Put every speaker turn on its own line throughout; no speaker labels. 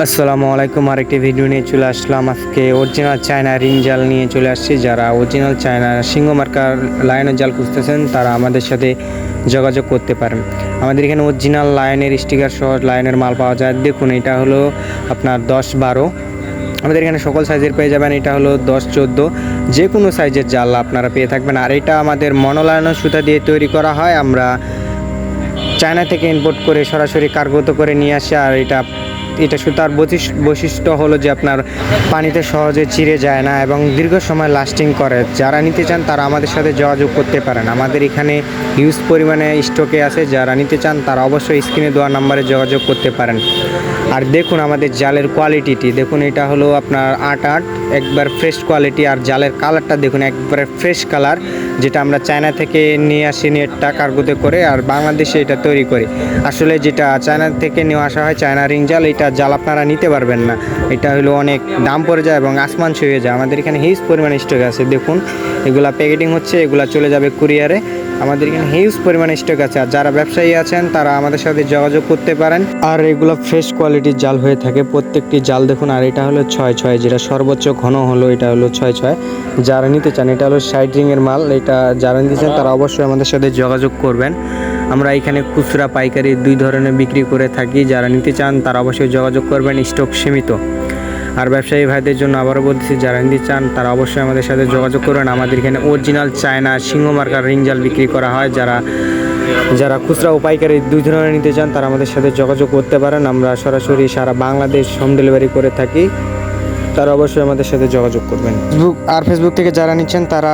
আসসালামু আলাইকুম, আরেকটি ভিডিও নিয়ে চলে আসলাম। আজকে অরিজিনাল চায়না রিং জাল নিয়ে চলে আসছি। যারা অরিজিনাল চায়না সিংহ মার্কার লায়নের জাল খুঁজতেছেন, তারা আমাদের সাথে যোগাযোগ করতে পারেন। আমাদের এখানে অরিজিনাল লাইনের স্টিকার সহ লাইনের মাল পাওয়া যায়। দেখুন, এটা হলো আপনার দশ বারো। আমাদের এখানে সকল সাইজের পেয়ে যাবেন। এটা হলো দশ চোদ্দ। যে কোনো সাইজের জাল আপনারা পেয়ে থাকবেন। আর এটা আমাদের মনোলায়ন সুতা দিয়ে তৈরি করা হয়। আমরা চায়না থেকে ইম্পোর্ট করে সরাসরি কার্গোত করে নিয়ে আসে। আর এটা এটা বৈশিস- বৈশিষ্ট্য হলো যে আপনার পানিতে সহজে চিড়ে যায় না এবং দীর্ঘ সময় লাস্টিং করে। যারা নিতে চান তারা আমাদের সাথে যোগাযোগ করতে পারেন। আমাদের এখানে হিউজ পরিমাণে স্টকে আছে। যারা নিতে চান তারা অবশ্যই স্ক্রিনে দেওয়া নাম্বারে যোগাযোগ করতে পারেন। আর দেখুন আমাদের জালের কোয়ালিটিটি দেখুন এটা হলো আপনার আট আট, একবার ফ্রেশ কোয়ালিটি আর জালের কালারটা দেখুন, একবারে ফ্রেশ কালার যেটা আমরা চায়না থেকে নিয়ে আসি নেটটা কার্গোতে করে, আর বাংলাদেশে এটা তৈরি করি। আসলে যেটা চায়না থেকে নিয়ে আসা হয়, চায়না রিং জাল, এটা জাল আপনারা নিতে পারবেন না। এটা হলো অনেক দাম পড়ে যায় এবং আসমান ছুঁয়ে যায়। আমাদের এখানে হিউজ পরিমাণে স্টক আছে, দেখুন। এগুলা প্যাকেটিং হচ্ছে, এগুলা চলে যাবে কুরিয়ারে আমাদের এখানে হিউজ পরিমাণে স্টক আছে। আর যারা ব্যবসায়ী আছেন, তারা আমাদের সাথে যোগাযোগ করতে পারেন। আর এগুলো ফ্রেশ কোয়ালিটির জাল হয়ে থাকে। প্রত্যেকটি জাল দেখুন, আর এটা হলো ছয় ছয়, যেটা সর্বোচ্চ ঘন হলো, এটা হলো ছয় ছয়। যারা নিতে চান, এটা হলো সাইড রিংয়ের মাল। এটা যারা নিতে চান, তারা অবশ্যই আমাদের সাথে যোগাযোগ করবেন। আমরা এখানে খুচরা পাইকারি দুই ধরনের বিক্রি করে থাকি। যারা নিতে চান তারা অবশ্যই যোগাযোগ করবেন, স্টক সীমিত। আর ব্যবসায়ী ভাইদের জন্য আবারও বলতেছি, যারা নিতে চান তারা অবশ্যই আমাদের সাথে যোগাযোগ করবেন। আমাদের এখানে অরিজিনাল চায়না সিংহ মার্কার রিংজাল বিক্রি করা হয়। যারা যারা খুচরা ও পাইকারি দুই ধরনের নিতে চান তারা আমাদের সাথে যোগাযোগ করতে পারেন। আমরা সরাসরি সারা বাংলাদেশ হোম ডেলিভারি করে থাকি। তারা অবশ্যই আমাদের সাথে যোগাযোগ করবেন। ফেসবুক আর ফেসবুক থেকে যারা নিচ্ছেন তারা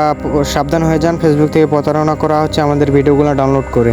সাবধান হয়ে যান। ফেসবুক থেকে প্রতারণা করা হচ্ছে আমাদের ভিডিওগুলো ডাউনলোড করে।